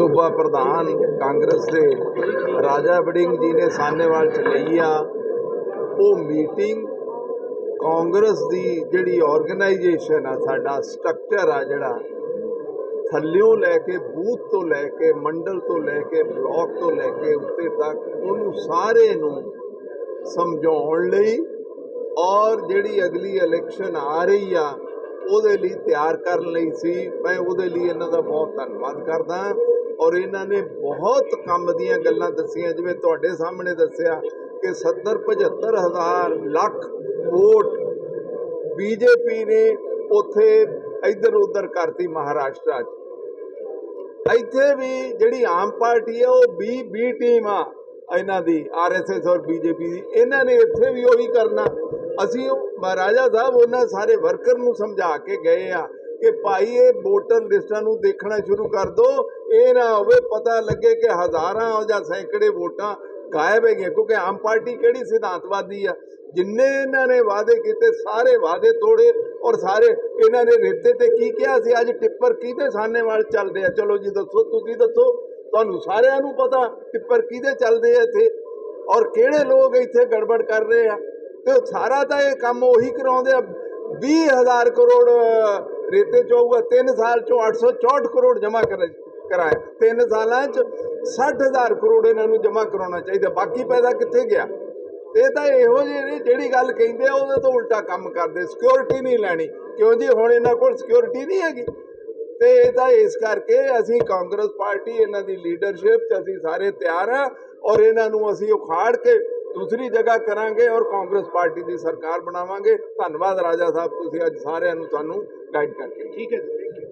ਸੂਬਾ ਪ੍ਰਧਾਨ ਕਾਂਗਰਸ ਦੇ ਰਾਜਾ ਵੜਿੰਗ ਜੀ ਨੇ ਸਾਨੇਵਾਲ ਚ ਲਈ ਆ। ਉਹ ਮੀਟਿੰਗ ਕਾਂਗਰਸ ਦੀ ਜਿਹੜੀ ਆਰਗੇਨਾਈਜੇਸ਼ਨ ਆ, ਸਾਡਾ ਸਟਰਕਚਰ ਆ ਜਿਹੜਾ, ਥੱਲਿਓਂ ਲੈ ਕੇ, ਬੂਥ ਤੋਂ ਲੈ ਕੇ, ਮੰਡਲ ਤੋਂ ਲੈ ਕੇ, ਬਲਾਕ ਤੋਂ ਲੈ ਕੇ ਉੱਤੇ ਤੱਕ ਉਹਨੂੰ ਸਾਰੇ ਨੂੰ ਸਮਝਾਉਣ ਲਈ ਔਰ ਜਿਹੜੀ ਅਗਲੀ ਇਲੈਕਸ਼ਨ ਆ ਰਹੀ ਆ ਉਹਦੇ ਲਈ ਤਿਆਰ ਕਰਨ ਲਈ ਸੀ। ਮੈਂ ਉਹਦੇ ਲਈ ਇਹਨਾਂ ਦਾ ਬਹੁਤ ਧੰਨਵਾਦ ਕਰਦਾ ਔਰ ਇਹਨਾਂ ਨੇ ਬਹੁਤ ਕੰਮ ਦੀਆਂ ਗੱਲਾਂ ਦੱਸੀਆਂ। ਜਿਵੇਂ ਤੁਹਾਡੇ ਸਾਹਮਣੇ ਦੱਸਿਆ ਕਿ 70 75 ਹਜ਼ਾਰ ਲੱਖ ਵੋਟ ਬੀਜੇਪੀ ਨੇ ਉੱਥੇ ਇੱਧਰ ਉੱਧਰ ਕਰਤੀ ਮਹਾਰਾਸ਼ਟਰ 'ਚ। ਇੱਥੇ ਵੀ ਜਿਹੜੀ ਆਮ ਪਾਰਟੀ ਹੈ ਉਹ ਬੀ ਬੀ ਟੀਮ ਆ ਇਹਨਾਂ ਦੀ ਆਰਐਸਐਸ ਔਰ ਬੀਜੇਪੀ ਦੀ। ਇਹਨਾਂ ਨੇ ਇੱਥੇ ਵੀ ਉਹੀ ਕਰਨਾ। ਅਸੀਂ ਮਹਾਰਾਜਾ ਸਾਹਿਬ, ਉਹਨਾਂ ਸਾਰੇ ਵਰਕਰ ਨੂੰ ਸਮਝਾ ਕੇ ਗਏ ਆ ਕਿ ਭਾਈ, ਇਹ ਵੋਟਰ ਲਿਸਟਾਂ ਨੂੰ ਦੇਖਣਾ ਸ਼ੁਰੂ ਕਰ ਦਿਓ ਇਹ ਨਾ ਹੋਵੇ, ਪਤਾ ਲੱਗੇ ਕਿ ਹਜ਼ਾਰਾਂ ਜਾਂ ਸੈਂਕੜੇ ਵੋਟਾਂ ਗਾਇਬ ਹੈਗੀਆਂ। ਕਿਉਂਕਿ ਆਮ ਪਾਰਟੀ ਕਿਹੜੀ ਸਿਧਾਂਤਵਾਦੀ ਆ? ਜਿੰਨੇ ਇਹਨਾਂ ਨੇ ਵਾਅਦੇ ਕੀਤੇ, ਸਾਰੇ ਵਾਅਦੇ ਤੋੜੇ ਔਰ ਸਾਰੇ ਇਹਨਾਂ ਨੇ ਰੇਤੇ ਤੇ ਕੀ ਕਿਹਾ ਸੀ? ਅੱਜ ਟਿੱਪਰ ਕਿਹਦੇ ਸਾਹਨੇਵਾਲ ਚੱਲਦੇ ਆ? ਚਲੋ ਜੀ, ਦੱਸੋ, ਤੁਸੀਂ ਦੱਸੋ। ਤੁਹਾਨੂੰ ਸਾਰਿਆਂ ਨੂੰ ਪਤਾ ਟਿੱਪਰ ਕਿਹਦੇ ਚੱਲਦੇ ਆ ਇੱਥੇ ਔਰ ਕਿਹੜੇ ਲੋਕ ਇੱਥੇ ਗੜਬੜ ਕਰ ਰਹੇ ਆ। ਤੇ ਸਾਰਾ ਤਾਂ ਇਹ ਕੰਮ ਉਹੀ ਕਰਾਉਂਦੇ ਆ। 20000 ਕਰੋੜ ਰੇਤੇ ਚ ਹੋਊਗਾ 3 ਸਾਲ ਚੋਂ 864 ਕਰੋੜ ਜਮ੍ਹਾਂ ਕਰਾਇਆ ਤਿੰਨ ਸਾਲਾਂ ਚ 60000 ਕਰੋੜ ਇਹਨਾਂ ਨੂੰ ਜਮ੍ਹਾਂ ਕਰਾਉਣਾ ਚਾਹੀਦਾ। ਬਾਕੀ ਪੈਸਾ ਕਿੱਥੇ ਗਿਆ? ਇਹ ਤਾਂ ਇਹੋ ਜਿਹੇ ਨੇ ਜਿਹੜੀ ਗੱਲ ਕਹਿੰਦੇ ਆ, ਉਹਦੇ ਤੋਂ ਉਲਟਾ ਕੰਮ ਕਰਦੇ। ਸਿਕਿਉਰਿਟੀ ਨਹੀਂ ਲੈਣੀ। ਕਿਉਂ ਜੀ? ਹੁਣ ਇਹਨਾਂ ਕੋਲ ਸਿਕਿਉਰਿਟੀ ਨਹੀਂ ਹੈਗੀ। ਤੇ ਇਹ ਤਾਂ ਇਸ ਕਰਕੇ ਅਸੀਂ ਕਾਂਗਰਸ ਪਾਰਟੀ, ਇਹਨਾਂ ਦੀ ਲੀਡਰਸ਼ਿਪ 'ਚ ਅਸੀਂ ਸਾਰੇ ਤਿਆਰ ਹਾਂ ਔਰ ਇਹਨਾਂ ਨੂੰ ਅਸੀਂ ਉਖਾੜ ਕੇ ਦੂਸਰੀ ਜਗ੍ਹਾ ਕਰਾਂਗੇ ਔਰ ਕਾਂਗਰਸ ਪਾਰਟੀ ਦੀ ਸਰਕਾਰ ਬਣਾਵਾਂਗੇ। ਧੰਨਵਾਦ ਰਾਜਾ ਸਾਹਿਬ, ਤੁਸੀਂ ਅੱਜ ਸਾਰਿਆਂ ਨੂੰ ਸਾਨੂੰ ਗਾਈਡ ਕਰਕੇ ਠੀਕ ਹੈ ਜੀ